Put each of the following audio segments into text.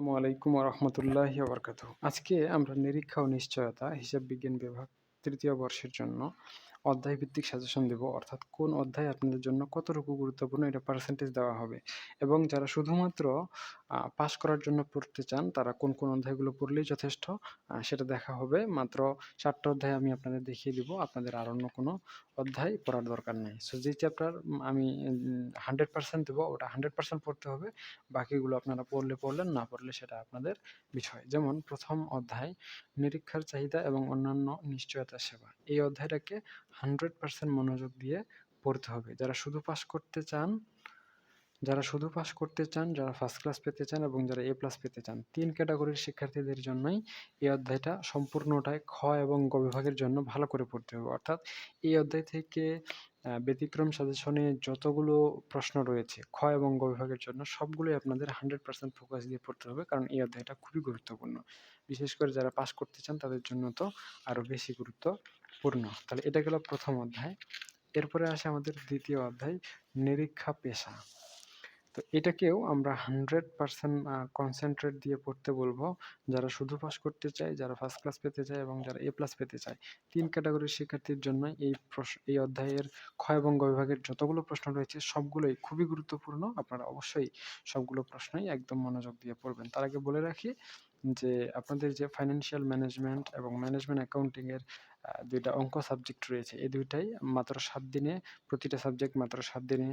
আসসালামু আলাইকুম রহমতুল্লাহ বরকাত আজকে আমরা নিরীক্ষা ও নিশ্চয়তা, হিসাব বিজ্ঞান বিভাগ তৃতীয় বর্ষের জন্য অধ্যায় ভিত্তিক সাজেশন দেব। অর্থাৎ কোন অধ্যায় আপনাদের জন্য কতটুকু গুরুত্বপূর্ণ এটা পার্সেন্টেজ দেওয়া হবে। এবং যারা শুধুমাত্র পাশ করার জন্য পড়তে চান, তারা কোন কোন অধ্যায়গুলো পড়লেই যথেষ্ট সেটা দেখা হবে। মাত্র চারটা অধ্যায় আমি আপনাদের দেখিয়ে দিব। আপনাদের আর অন্য কোনো অধ্যায় পড়ার দরকার নেই। সো যে চ্যাপ্টার আমি হান্ড্রেড পার্সেন্ট দেবো, ওটা হান্ড্রেড পার্সেন্ট পড়তে হবে। বাকিগুলো আপনারা পড়লে পড়লেন, না পড়লে সেটা আপনাদের বিষয়। যেমন, প্রথম অধ্যায়, নিরীক্ষার চাহিদা এবং অন্যান্য নিশ্চয়তা সেবা। এই অধ্যায়টাকে হান্ড্রেড পার্সেন্ট মনোযোগ দিয়ে পড়তে হবে। যারা শুধু পাস করতে চান যারা শুধু পাস করতে চান, যারা ফার্স্ট ক্লাস পেতে চান এবং যারা এ প্লাস পেতে চান, তিন ক্যাটাগরির শিক্ষার্থীদের জন্যই এই অধ্যায়টা সম্পূর্ণটাই খ এবং গ বিভাগের জন্য ভালো করে পড়তে হবে। অর্থাৎ এই অধ্যায় থেকে ব্যতিক্রম সাজেশনে যতগুলো প্রশ্ন রয়েছে, খ এবং গ বিভাগের জন্য সবগুলোই আপনাদের হান্ড্রেড পার্সেন্ট ফোকাস দিয়ে পড়তে হবে কারণ এই অধ্যায়টা খুবই গুরুত্বপূর্ণ। বিশেষ করে যারা পাস করতে চান তাদের জন্য তো আরও বেশি গুরুত্বপূর্ণ। তাহলে এটা গেল প্রথম অধ্যায়। এরপরে আসে আমাদের দ্বিতীয় অধ্যায়, নিরীক্ষা পেশা। তো এটাকেও আমরা হান্ড্রেড পার্সেন্ট কনসেন্ট্রেট দিয়ে পড়তে বলব। যারা শুধু পাস করতে চায়, যারা ফার্স্ট ক্লাস পেতে চায় এবং যারা এ প্লাস পেতে চায়, তিন ক্যাটাগরির শিক্ষার্থীর জন্য এই প্রশ্ন, এই অধ্যায়ের ক্ষয় এবং বিভাগের যতগুলো প্রশ্ন রয়েছে, সবগুলোই খুবই গুরুত্বপূর্ণ। আপনারা অবশ্যই সবগুলো প্রশ্নই একদম মনোযোগ দিয়ে পড়বেন। তার আগে বলে রাখি যে, আপনাদের যে ফাইন্যান্সিয়াল ম্যানেজমেন্ট এবং ম্যানেজমেন্ট অ্যাকাউন্টিংয়ের দুইটা অঙ্ক সাবজেক্ট রয়েছে। এই দুইটাই মাত্র সাত দিনে, প্রতিটা সাবজেক্ট মাত্র সাত দিনে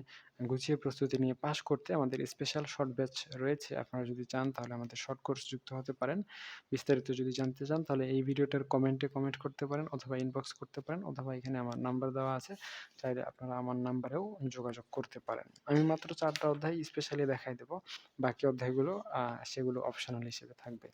গুছিয়ে প্রস্তুতি নিয়ে পাশ করতে আমাদের স্পেশাল শর্ট ব্যাচ রয়েছে। আপনারা যদি চান তাহলে আমাদের শর্ট কোর্স যুক্ত হতে পারেন। বিস্তারিত যদি জানতে চান তাহলে এই ভিডিওটার কমেন্টে কমেন্ট করতে পারেন অথবা ইনবক্স করতে পারেন অথবা এখানে আমার নাম্বার দেওয়া আছে। চাইলে আপনারা আমার নাম্বারেও যোগাযোগ করতে পারেন। আমি মাত্র চারটা অধ্যায় স্পেশালি দেখাই দেব। বাকি অধ্যায়গুলো সেগুলো অপশনাল হিসেবে থাকবে।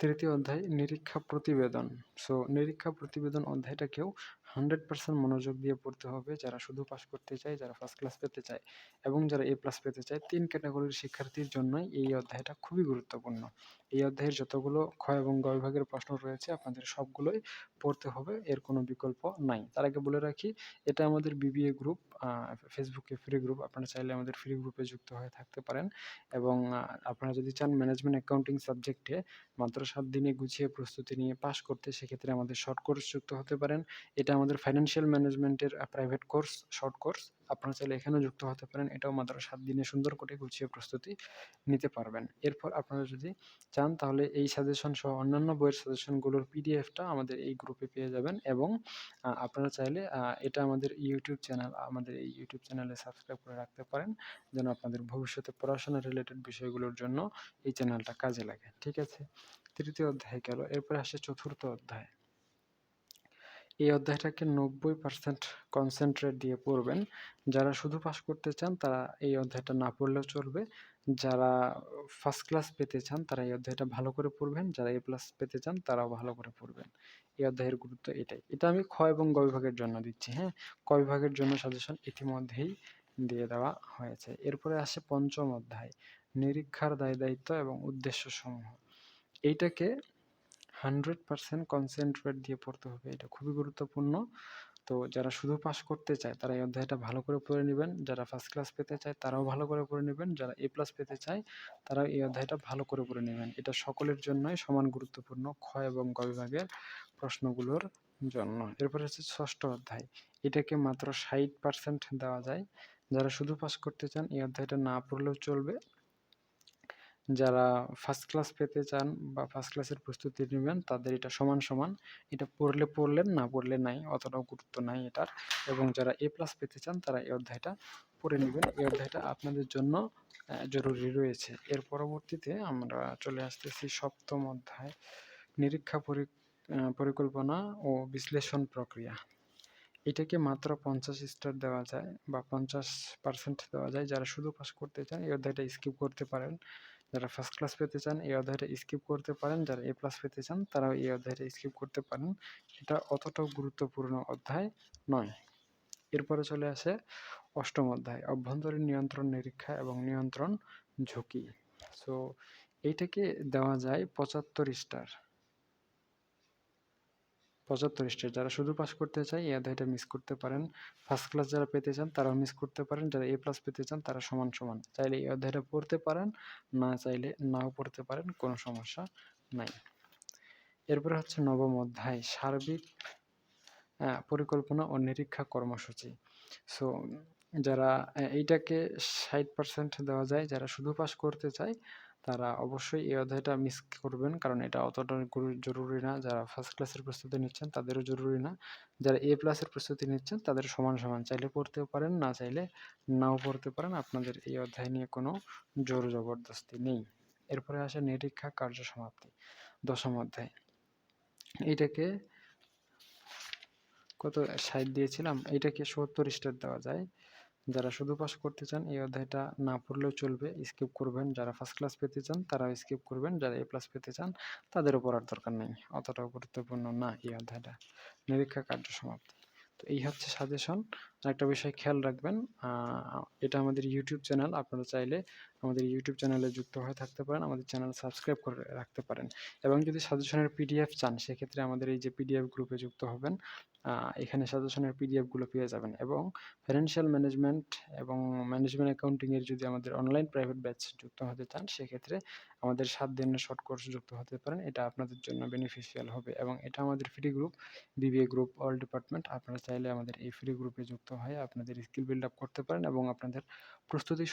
তৃতীয় অধ্যায় নিরীক্ষা প্রতিবেদন। সো নিরীক্ষা প্রতিবেদন অধ্যায়টাকেও হান্ড্রেড পার্সেন্ট মনোযোগ দিয়ে পড়তে হবে। যারা শুধু পাস করতে চায়, যারা ফার্স্ট ক্লাস পেতে চায় এবং যারা এ প্লাস পেতে চায়, তিন ক্যাটাগরির শিক্ষার্থীর জন্যই এই অধ্যায়টা খুবই গুরুত্বপূর্ণ। এই অধ্যায়ের যতগুলো ক্ষয় এবং গ বিভাগের প্রশ্ন রয়েছে, আপনাদের সবগুলোই পড়তে হবে, এর কোনো বিকল্প নাই। তার আগে বলে রাখি, এটা আমাদের বিবিএ গ্রুপ ফেসবুকে ফ্রি গ্রুপ আপনারা চাইলে আমাদের ফ্রি গ্রুপে যুক্ত হয়ে থাকতে পারেন এবং আপনারা যদি চান ম্যানেজমেন্ট অ্যাকাউন্টিং সাবজেক্টে মাত্র সাত দিনে গুছিয়ে প্রস্তুতি নিয়ে পাশ করতে, সেক্ষেত্রে আমাদের শর্ট কোর্স যুক্ত হতে পারেন। এটা আমাদের ফাইন্যান্সিয়াল ম্যানেজমেন্টের প্রাইভেট কোর্স শর্ট কোর্স আপনারা চাইলে এখানেও যুক্ত হতে পারেন। এটাও মাত্র সাত দিনে সুন্দর করে গুছিয়ে প্রস্তুতি নিতে পারবেন। এরপর আপনারা যদি চান, তাহলে এই সাজেশন সহ অন্যান্য বইয়ের সাজেশনগুলোর পিডিএফটা আমাদের এই গ্রুপে পেয়ে যাবেন এবং আপনারা চাইলে এটা আমাদের ইউটিউব চ্যানেল আমাদের এই ইউটিউব চ্যানেলে সাবস্ক্রাইব করে রাখতে পারেন, যেন আপনাদের ভবিষ্যতে পড়াশোনা রিলেটেড বিষয়গুলোর জন্য এই চ্যানেলটা কাজে লাগে। ঠিক আছে? তৃতীয় অধ্যায় গেল। এরপরে আসে চতুর্থ অধ্যায়। এই অধ্যায়টাকে নব্বই পার্সেন্ট কনসেন্ট্রেট দিয়ে পড়বেন। যারা শুধু পাস করতে চান, তারা এই অধ্যায়টা না পড়লেও চলবে। যারা ফার্স্ট ক্লাস পেতে চান, তারা এই অধ্যায়টা ভালো করে পড়বেন। যারা এ প্লাস পেতে চান, তারাও ভালো করে পড়বেন। এই অধ্যায়ের গুরুত্ব এটাই। এটা আমি খ এবং গ বিভাগের জন্য দিচ্ছি হ্যাঁ? ক বিভাগের জন্য সাজেশন ইতিমধ্যেই দিয়ে দেওয়া হয়েছে। এরপরে আসে পঞ্চম অধ্যায়, নিরীক্ষার দায় দায়িত্ব এবং উদ্দেশ্য সমূহ এইটাকে হান্ড্রেড পারসেন্ট কনসেন্ট্রেট দিয়ে পড়তে হবে, এটা খুবই গুরুত্বপূর্ণ। তো যারা শুধু পাস করতে চায়, তারা এই অধ্যায়টা ভালো করে পড়ে নেবেন। যারা ফার্স্ট ক্লাস পেতে চায়, তারাও ভালো করে পড়ে নেবেন। যারা এ প্লাস পেতে চায়, তারাও এই অধ্যায়টা ভালো করে পড়ে নেবেন। এটা সকলের জন্যই সমান গুরুত্বপূর্ণ খ এবং গ বিভাগের প্রশ্নগুলোর জন্য। এরপরে হচ্ছে ষষ্ঠ অধ্যায়। এটাকে মাত্র ষাট পার্সেন্ট দেওয়া যায়। যারা শুধু পাস করতে চান, এই অধ্যায়টা না পড়লেও চলবে। যারা ফার্স্ট ক্লাস পেতে চান বা ফার্স্ট ক্লাসের প্রস্তুতি নেবেন, তাদের এটা সমান সমান। এটা পড়লে পড়লেন, না পড়লে নাই, অতটাও গুরুত্ব নাই এটার। এবং যারা এ প্লাস পেতে চান, তারা এই অধ্যায়টা পড়ে নেবেন। এই অধ্যায়টা আপনাদের জন্য জরুরি রয়েছে। এর পরবর্তীতে আমরা চলে আসতেছি সপ্তম অধ্যায়, নিরীক্ষা পরিকল্পনা ও বিশ্লেষণ প্রক্রিয়া। এটাকে মাত্র পঞ্চাশ স্টার দেওয়া যায় বা পঞ্চাশ পার্সেন্ট দেওয়া যায়। যারা শুধু পাস করতে চান, এই অধ্যায়টা স্কিপ করতে পারেন। যারা ফার্স্ট ক্লাস পেতে চান, এই অধ্যায়টা স্কিপ করতে পারেন। যারা এ প্লাস পেতে চান, তারাও এই অধ্যায়টা স্কিপ করতে পারেন। এটা অতটাও গুরুত্বপূর্ণ অধ্যায় নয়। এরপরে চলে আসে অষ্টম অধ্যায়, অভ্যন্তরীণ নিয়ন্ত্রণ নিরীক্ষা এবং নিয়ন্ত্রণ ঝুঁকি। সো এইটাকে দেওয়া যায় পঁচাত্তর স্টার পঁচাত্তর স্টেজ যারা শুধু পাস করতে চায়, এই অধ্যায়টা মিস করতে পারেন। ফার্স্ট ক্লাস যারা পেতে চান, তারাও মিস করতে পারেন। যারা এ প্লাস পেতে চান, তারা সমান সমান। চাইলে এই অধ্যায়টা পড়তে পারেন, না চাইলে নাও পড়তে পারেন, কোনো সমস্যা নাই। এরপরে হচ্ছে নবম অধ্যায়, সার্বিক পরিকল্পনা ও নিরীক্ষা কর্মসূচি। সো যারা এইটাকে ষাট পার্সেন্ট দেওয়া যায়, যারা শুধু পাস করতে চায় তারা অবশ্যই এই অধ্যায়টা মিস করবেন। কারণ এটা অতটা জরুরি না। যারা ফার্স্ট ক্লাসের প্রস্তুতি নিচ্ছেন, তাদেরও জরুরি না। যারা এ প্লাসের প্রস্তুতি নিচ্ছেন, তাদের সমান সমান। চাইলে পড়তেও পারেন, না চাইলে নাও পড়তে পারেন। আপনাদের এই অধ্যায় নিয়ে কোনো জোর জবরদস্তি নেই। এরপরে আসে নিরীক্ষা কার্য সমাপ্তি, দশম অধ্যায়। এইটাকে কত ষাট দিয়েছিলাম? এইটাকে সত্তর স্টার দেওয়া যায়। যারা শুধু পাস করতে চান, এই অধ্যায়টা না পড়লেও চলবে। স্কিপ করবেন। যারা ফার্স্ট ক্লাস পেতে চান তারা স্কিপ করবেন। যারা এ প্লাস পেতে চান, তাদের উপর আর দরকার নেই। অতটাও গুরুত্বপূর্ণ না এই অধ্যায়টা। নিরীক্ষা কার্য সমাপ্তি। তো এই হচ্ছে সাজেশন একটা বিষয় খেয়াল রাখবেন এটা আমাদের ইউটিউব চ্যানেল আপনারা চাইলে আমাদের ইউটিউব চ্যানেলে যুক্ত হয়ে থাকতে পারেন, আমাদের চ্যানেল সাবস্ক্রাইব করে রাখতে পারেন। এবং যদি সাজেশনের পিডিএফ চান, সেক্ষেত্রে আমাদের এই যে পিডিএফ গ্রুপে যুক্ত হবেন এখানে সাজেশনের পিডিএফগুলো পেয়ে যাবেন। এবং ফিনান্সিয়াল ম্যানেজমেন্ট এবং ম্যানেজমেন্ট অ্যাকাউন্টিংয়ের যদি আমাদের অনলাইন প্রাইভেট ব্যাচ যুক্ত হতে চান, সেক্ষেত্রে আমাদের সাত দিনের শর্ট কোর্স যুক্ত হতে পারেন। এটা আপনাদের জন্য বেনিফিশিয়াল হবে এবং এটা আমাদের free group BBA group all department আপনারা চাইলে আমাদের এই ফ্রি গ্রুপে যুক্ত হয়ে আপনাদের স্কিল বিল্ড আপ করতে পারেন এবং আপনাদের প্রস্তুতি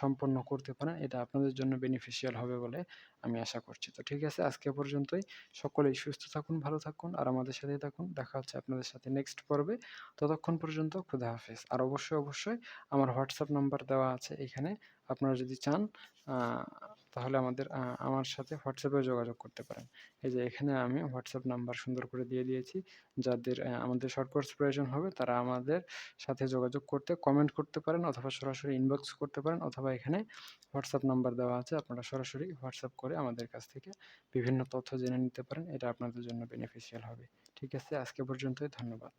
সম্পন্ন করতে পারেন, এটা আপনাদের জন্য বেনিফিশিয়াল হবে বলে আমি আশা করছি। তো ঠিক আছে, আজকে পর্যন্তই। সকলেই সুস্থ থাকুন, ভালো থাকুন আর আমাদের সাথেই থাকুন। দেখা হচ্ছে আপনাদের সাথে নেক্সট পর্বে। ততক্ষণ পর্যন্ত খুদা হাফেজ। আর অবশ্যই অবশ্যই আমার হোয়াটসঅ্যাপ নাম্বার দেওয়া আছে এখানে। আপনারা যদি চান তাহলে আমাদের আমার সাথে হোয়াটসঅ্যাপে যোগাযোগ করতে পারেন। এই যে এখানে আমি হোয়াটসঅ্যাপ নাম্বার সুন্দর করে দিয়ে দিয়েছি। যাদের আমাদের শর্ট কোর্স প্রয়োজন হবে, তারা আমাদের সাথে যোগাযোগ করতে, কমেন্ট করতে পারেন অথবা সরাসরি ইনবক্স করতে পারেন অথবা এখানে হোয়াটসঅ্যাপ নাম্বার দেওয়া আছে। আপনারা সরাসরি হোয়াটসঅ্যাপ করে আমাদের কাছ থেকে বিভিন্ন তথ্য জেনে নিতে পারেন। এটা আপনাদের জন্য বেনিফিশিয়াল হবে। ঠিক আছে, আজকে পর্যন্তই, ধন্যবাদ।